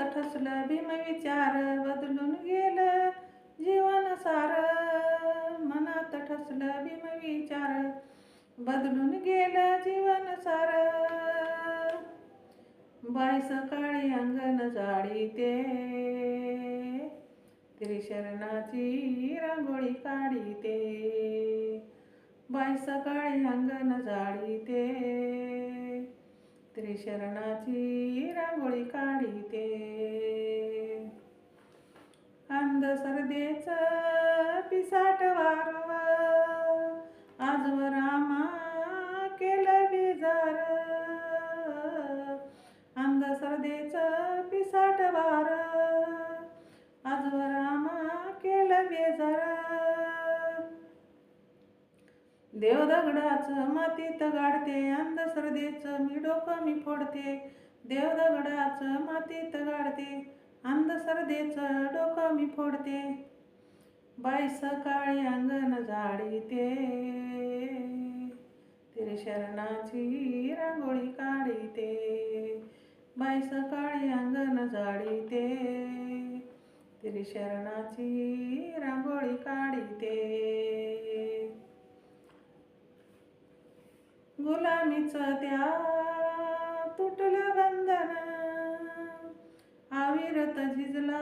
ठसलं भीम विचार बदलून गेलं. जीवन सार मनात ठसलं भीम विचार बदलून गेलं. जीवन सार बाई सकाळी अंगण जाळीते. त्रिशरणाची रांगोळी काढीते. बाई सकाळी अंगण जाळीते. त्रिशरणाची रांगोळी काढीते. अंधश्रद्धेच पिसाट वारवा देव दगडाचं मातीत गाडते अंधश्रद्धेचं मी डोकं मी फोडते. देव दगडाचं मातीत गाडते अंधश्रद्धेचं डोकं मी फोडते. बाई सकाळी अंगण जाडीते तिरे शरणाची रांगोळी काढीते. बाई सकाळी अंगण जाडीते तिरे शरणाची रांगोळी काढीते. गुलामीचं त्या तुटलं बंधन. आविरत झिजला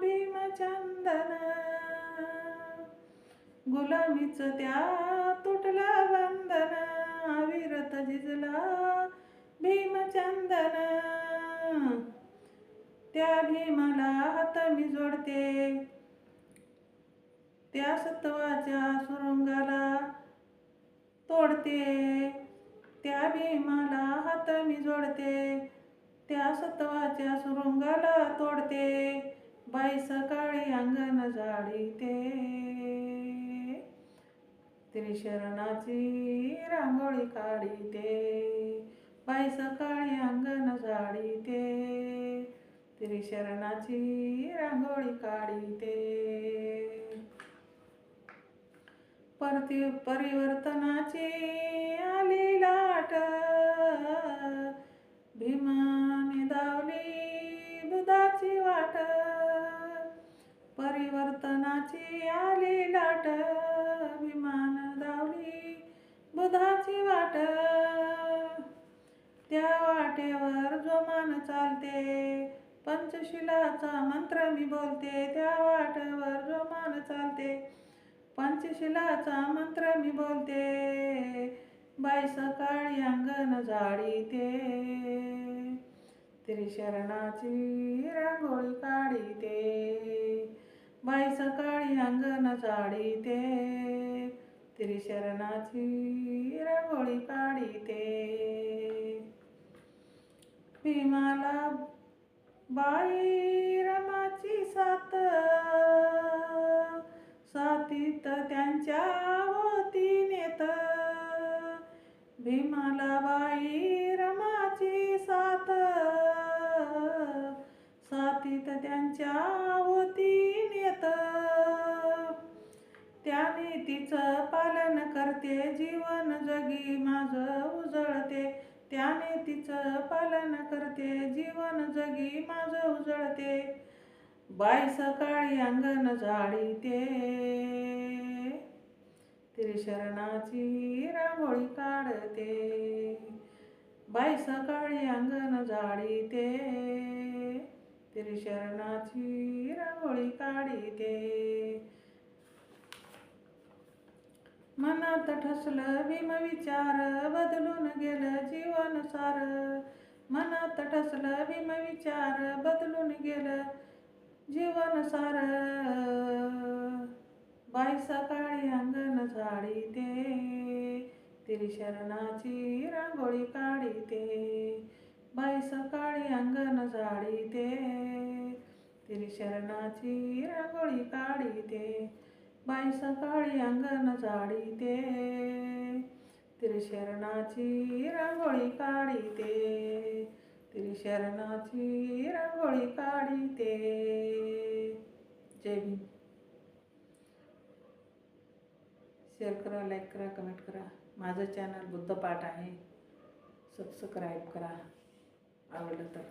भीमचंदन गुलामीचं त्या तुटलं बंधन. अविरत झिजला भीमचंदन त्या भीमाला हात मी जोडते. त्या सत्वाच्या सुरुंगाला तोडते. त्या भीमाला हात मी जोडते त्या सत्वाच्या सुरुंगाला तोडते बाई सकाळी अंगण जाळीते त्रिशरणाची रांगोळी काढीते बाई सकाळी अंगण जाळीते त्रिशरणाची रांगोळी काढीते. परती परिवर्तनाची चालते पंचशिलाचा मंत्र मी बोलते त्या वाटवर जोमान चालते. पंचशिलाचा मंत्र मी बोलते बाई सकाळी अंगण जाळीते त्रिशरणाची रांगोळी काढीते. बाई सकाळी अंगण जाळीते त्रिशरणाची रांगोळी काढीते. भीमाला बाई रमाची साथ. सातीत त्यांच्या होती नेत. भीमाला बाई रमाची साथ. सातीत त्यांच्या होती नेत. त्याने तिचं पालन करते जी तिचं पालन करते जीवन जगी माझं उजळते. बाई सकाळी अंगण जाळीते त्रिशरणाची रांगोळी काढते. बाई सकाळी अंगण जाळीते त्रिशरणाची रांगोळी काढीते. मनात ठसलं भीम विचार बदलून गेलं जीवन सार मनात ठसलं भीम विचार बदलून गेलं जीवन सार बाई सकाळी अंगण झाडीते त्रिशरणाची रांगोळी काढीते. बाई सकाळी अंगण झाडीते त्रिशरणाची रांगोळी काढीते. बाई सकाळी अंगण झाडीते. त्रिशरणाची रांगोळी काढीते. त्रिशरणाची रांगोळी काढीते. जय भीम. शेअर करा लाईक करा कमेंट करा. माझं चॅनल बुद्धपाठ आहे. सबस्क्राईब करा. आवडलं तर.